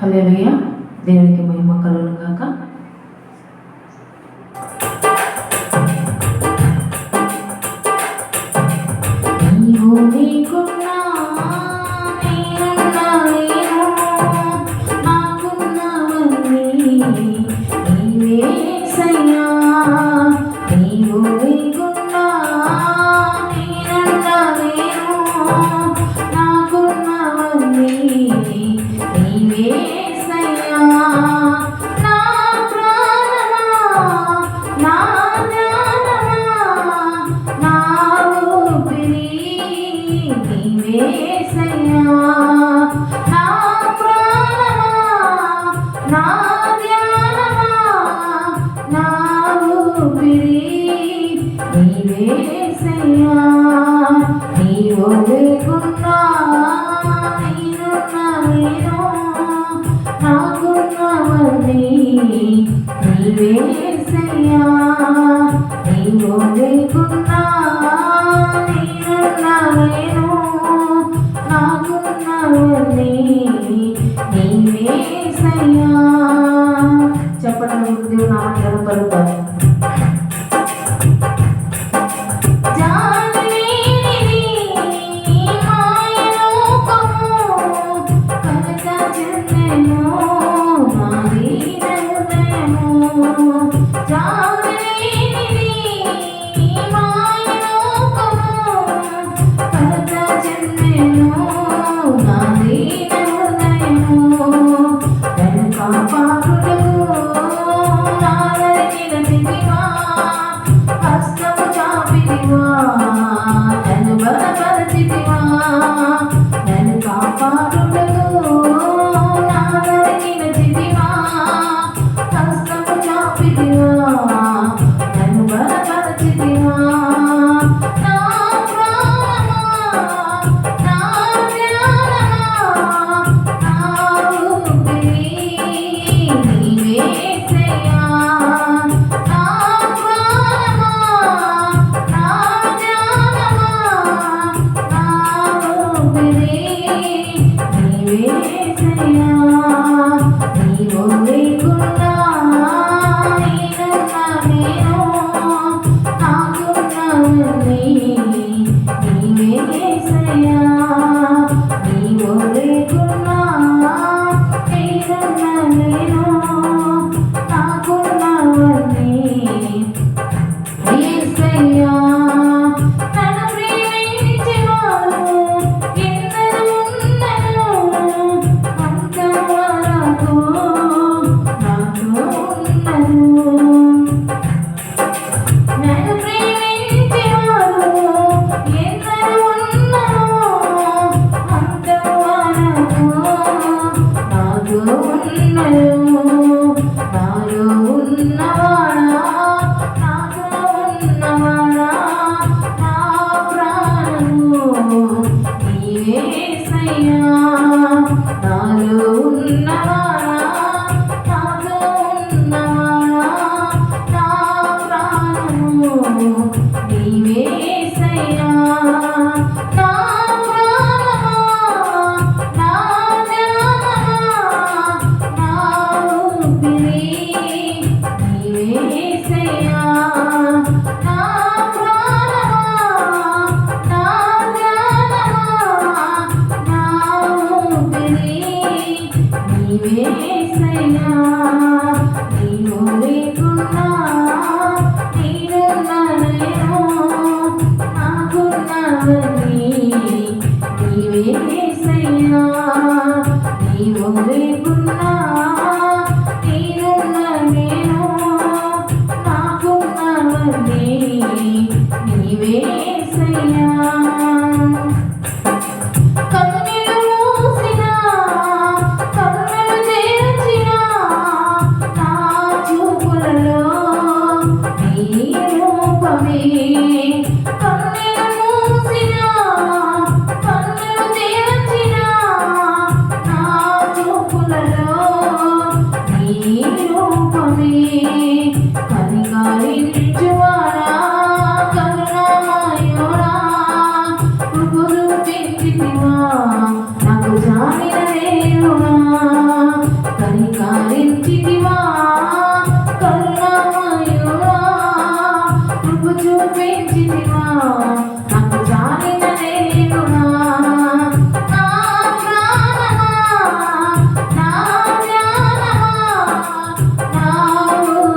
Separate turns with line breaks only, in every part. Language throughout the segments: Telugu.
హలేలుయ దేవునికి మహిమ కలుగును గాక. నీవు లేకున్నా నేనున్నా నేను నాకున్నావని నీవేసయ్యా నీవు లేకున్నా నేనున్నా నేను నాకున్నావని నీవేసయ్యా చెప్పడం దేవుడు నామకి కలుగుతారు Thank. Thank.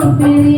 little